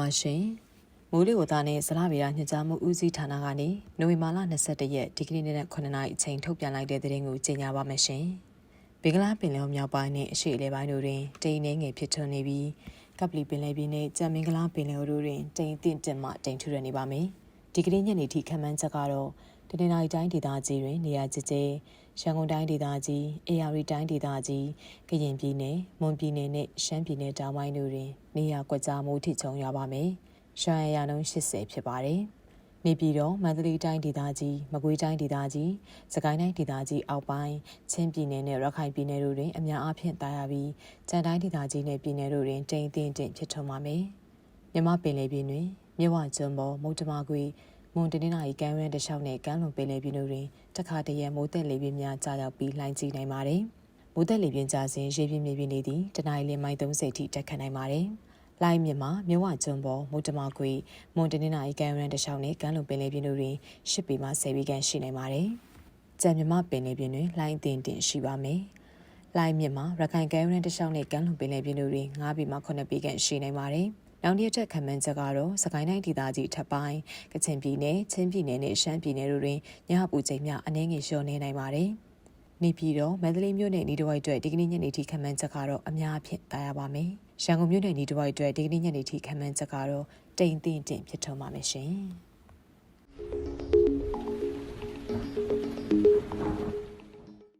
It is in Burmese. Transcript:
ပါရှင်။မိုးလေဝသနဲ့ဇလဗေဒညွှန်ကြားမှုဦးစီးဌာနကနေနိုဝင်ဘာလ22ရက်ဒီကနေ့နေ့9နာရီအချိန်ထုတ်ပြန်လိုက်တဲ့သတင်းကိုကြေညာပါမယ်ရှင်။ဘေကလားပင်လယ်မြောက်ပိုင်းနဲ့အရှေ့အလယ်ပိုင်းတို့တွင်တိမ်နှင်းငယ်ဖြစ်ထွန်းနေပြီးကပလီပင်လယ်ပြင်နဲ့ကြံမင်္ဂလားပင်လယ်တို့တွင်တိမ်တင့်တက်မှတိမ်ထူရနေပါမယ်။ ဒီကနေ့ညနေထိခံမှန်းချက်ကတော့တနင်္လာရီတိုင်းဒေသကြီးတွင်နေရာကျကျရန်ကုန်တိုင်းဒေသကြီးအေရီတိုင်းဒေသကြီးကရင်ပြည်နယ်မွန်ပြည်နယ်နဲ့ရှမ်းပြည်နယ်တောင်ပိုင်းတို့တွင်နေရာကွက်ကြားမိုးထိချုံရွာပါမယ်။ရွှံရရနှုန်း80ဖြစ်ပါတယ်။နေပြည်တော်မန္တလေးတိုင်းဒေသကြီးမကွေးတိုင်းဒေသကြီးစကိုင်းတိုင်းဒေသကြီးအောက်ပိုင်းချင်းပြည်နယ်နဲ့ရခိုင်ပြည်နယ်တို့တွင်အများအားဖြင့်တာယာပြီးကြံတိုင်းဒေသကြီးနဲ့ပြည်နယ်တို့တွင်တိမ်တင်းတင်းဖြစ်ထွန်းပါမယ်။မြမပင်လေပြင်တွင် မြဝကျွန်းပေါ်မုတ်တမကွေမွန်တနင်္လာရီကမ်းရန်တလျှောက်နဲ့ကမ်းလွန်ပင်လယ်ပြင်တို့တွင်တခါတရံမိုးသက်လေပြင်းများကြာရောက်ပြီးလှိုင်းကြီးနိုင်ပါတယ်။မိုးသက်လေပြင်းကြာစဉ်ရေပြင်းမြေပြင်းနေသည့်တနအီလမိုင်30ထိတက်ခတ်နိုင်ပါတယ်။လိုင်းမြမှာမြဝကျွန်းပေါ်မုတ်တမကွေမွန်တနင်္လာရီကမ်းရန်တလျှောက်နဲ့ကမ်းလွန်ပင်လယ်ပြင်တို့တွင်10ပေမှ10ပေခန့်ရှိနိုင်ပါတယ်။ကြံမြမပင်လယ်ပြင်တွင်လှိုင်းတင်တင်ရှိပါမယ်။လိုင်းမြမှာရခိုင်ကမ်းရန်တလျှောက်နဲ့ကမ်းလွန်ပင်လယ်ပြင်တို့တွင်9ပေမှ9ပေခန့်ရှိနိုင်ပါတယ်။ နောက်တစ်ချက်ခံမှန်းချက်ကတော့စကိုင်းတိုင်းဒေသကြီးထပ်ပိုင်းကချင်ပြည်နယ်ချင်းပြည်နယ်နဲ့ရှမ်းပြည်နယ်တို့တွင်ညဟပူချိန်များအနည်းငယ်လျော့နေနိုင်ပါတယ်။နေပြည်တော်မန္တလေးမြို့နယ်ဤတစ်ဝိုက်အတွက်ဒီကနေ့ညနေထိခံမှန်းချက်ကတော့အများအပြားတာရပါမယ်။ရန်ကုန်မြို့နယ်ဤတစ်ဝိုက်အတွက်ဒီကနေ့ညနေထိခံမှန်းချက်ကတော့တိမ်တင့်တင့်ဖြစ်ထွန်းပါမယ်ရှင်။